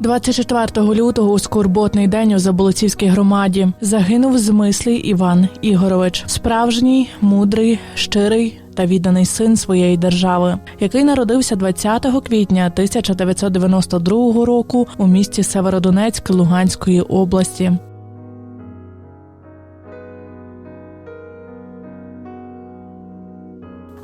24 лютого у скорботний день у Заболоцівській громаді загинув змислий Іван Ігорович, справжній, мудрий, щирий та відданий син своєї держави, який народився 20 квітня 1992 року у місті Северодонецьк Луганської області.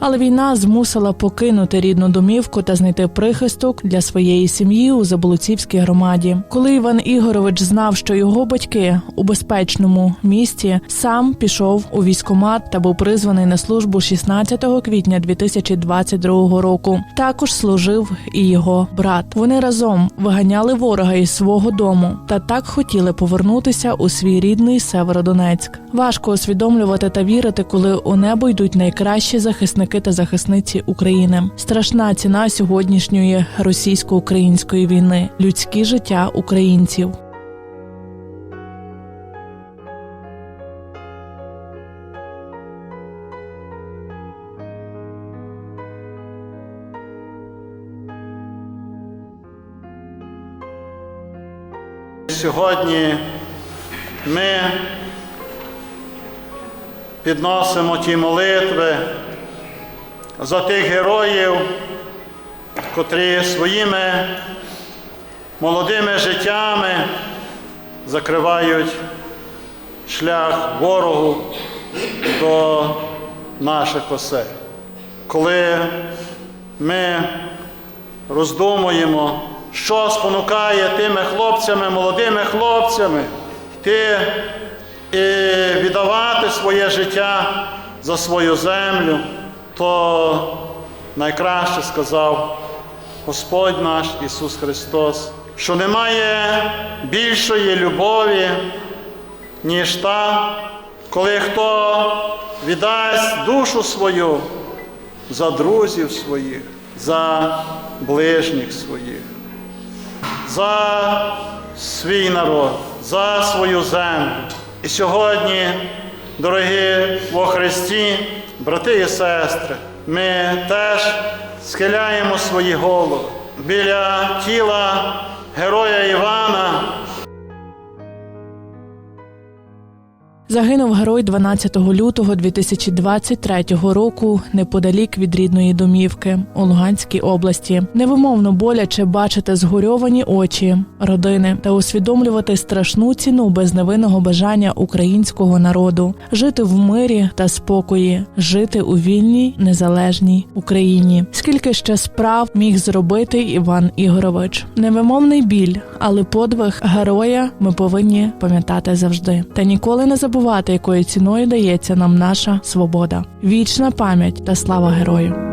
Але війна змусила покинути рідну домівку та знайти прихисток для своєї сім'ї у Заболоцівській громаді. Коли Іван Ігорович знав, що його батьки у безпечному місті, сам пішов у військкомат та був призваний на службу 16 квітня 2022 року. Також служив і його брат. Вони разом виганяли ворога із свого дому та так хотіли повернутися у свій рідний Северодонецьк. Важко усвідомлювати та вірити, коли у небо йдуть найкращі захисники та захисниці України. Страшна ціна сьогоднішньої російсько-української війни людські життя українців. Сьогодні ми підносимо ті молитви за тих героїв, котрі своїми молодими життями закривають шлях ворогу до наших осель. Коли ми роздумуємо, що спонукає тими хлопцями, молодими хлопцями йти і віддавати своє життя за свою землю, то найкраще сказав Господь наш Ісус Христос, що немає більшої любові, ніж та, коли хто віддасть душу свою за друзів своїх, за ближніх своїх, за свій народ, за свою землю. І сьогодні, дорогі во Христі, брати і сестри, ми теж схиляємо свої голови біля тіла героя Івана. Загинув герой 12 лютого 2023 року неподалік від рідної домівки у Луганській області. Невимовно боляче бачити згорьовані очі родини та усвідомлювати страшну ціну безневинного бажання українського народу жити в мирі та спокої, жити у вільній незалежній Україні. Скільки ще справ міг зробити Іван Ігорович? Невимовний біль, але подвиг героя ми повинні пам'ятати завжди та ніколи не забувати, якою ціною дається нам наша свобода. Вічна пам'ять та слава герою.